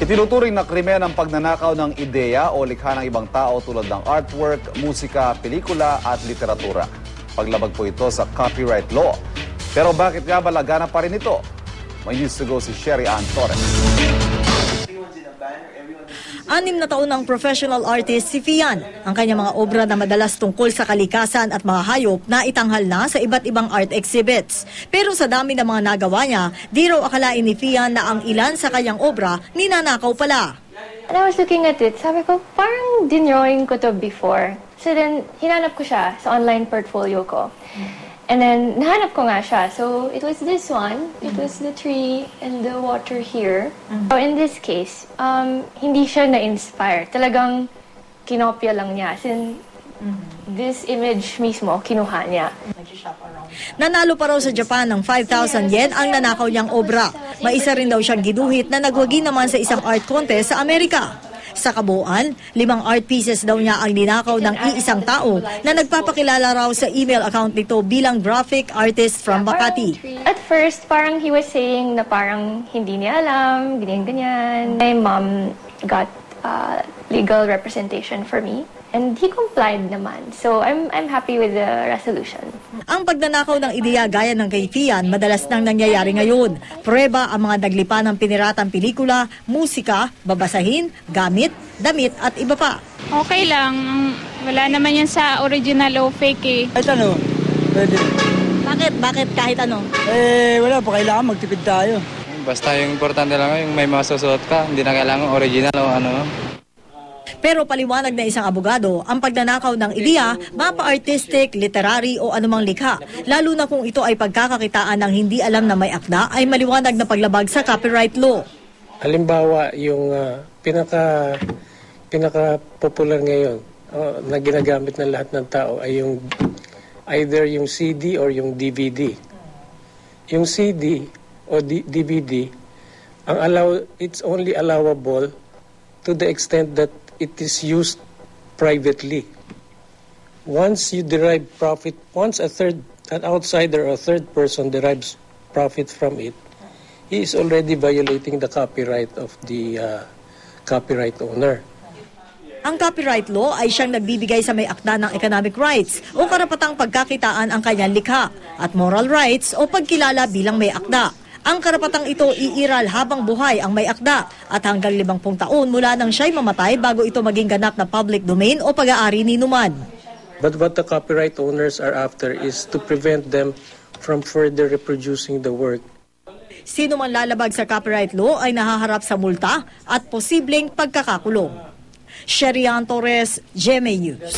Itinuturing na krimen ang pagnanakaw ng ideya o likha ng ibang tao tulad ng artwork, musika, pelikula at literatura. Paglabag po ito sa copyright law. Pero bakit nga ba lagana pa rin ito? May news to go si Sherry Ann Torres. Anim na taon ng professional artist si Fian. Ang kanyang mga obra na madalas tungkol sa kalikasan at mga hayop na itanghal na sa iba't ibang art exhibits. Pero sa dami ng mga nagawa niya, di raw akalain ni Fian na ang ilan sa kanyang obra ninanakaw pala. And I was looking at it, sabi ko, parang dinrawing ko to before. So then, hinanap ko siya sa online portfolio ko. And then, nahanap ko nga siya. So, it was this one. It was the tree and the water here. So, in this case, um, hindi siya na-inspire. Talagang kinopya lang niya. As in, this image mismo, kinuha niya. Nanalo pa raw sa Japan ng 5,000 yen ang nanakaw niyang obra. Maisa rin daw siyang ginuhit na nagwagi naman sa isang art contest sa Amerika. Sa kabuuan, limang art pieces daw niya ang ninakaw ng iisang tao na nagpapakilala raw sa email account nito bilang graphic artist from Makati. At first, parang he was saying na parang hindi niya alam, ganyan-ganyan. My mom got uh, legal representation for me. And he complied naman. So, I'm, I'm happy with the resolution. Ang pagnanakaw ng ideya gaya ng kay Fian madalas nang nangyayari ngayon. Prueba ang mga naglipa ng piniratang pelikula, musika, babasahin, gamit, damit at iba pa. Okay lang. Wala naman yan sa original o fake eh. Kahit ano, pwede. Bakit? Bakit kahit ano? Eh, wala pa. Kailangan magtipid tayo. Basta yung importante lang yung may masusuot ka, hindi na kailangan original o ano. Pero paliwanag na isang abogado, ang pagnanakaw ng ideya, mapa-artistic, literary o anumang likha, lalo na kung ito ay pagkakakitaan ng hindi alam na may akda, ay maliwanag na paglabag sa copyright law. Halimbawa, yung ah, pinaka pinaka popular ngayon oh, na ginagamit ng lahat ng tao ay yung either yung CD or yung DVD. Yung CD o D- DVD, ang allow it's only allowable to the extent that it is used privately. Once you derive profit, once a third an outsider or a third person derives profit from it, he is already violating the copyright of the uh, copyright owner. Ang copyright law ay siyang nagbibigay sa may akda ng economic rights o karapatang pagkakitaan ang kanyang likha at moral rights o pagkilala bilang may akda. Ang karapatang ito iiral habang buhay ang may akda at hanggang limangpung taon mula nang siya'y mamatay bago ito maging ganap na public domain o pag-aari ni Numan. But what the copyright owners are after is to prevent them from further reproducing the work Sino man lalabag sa copyright law ay nahaharap sa multa at posibleng pagkakakulong. Sherian Torres, GMA News.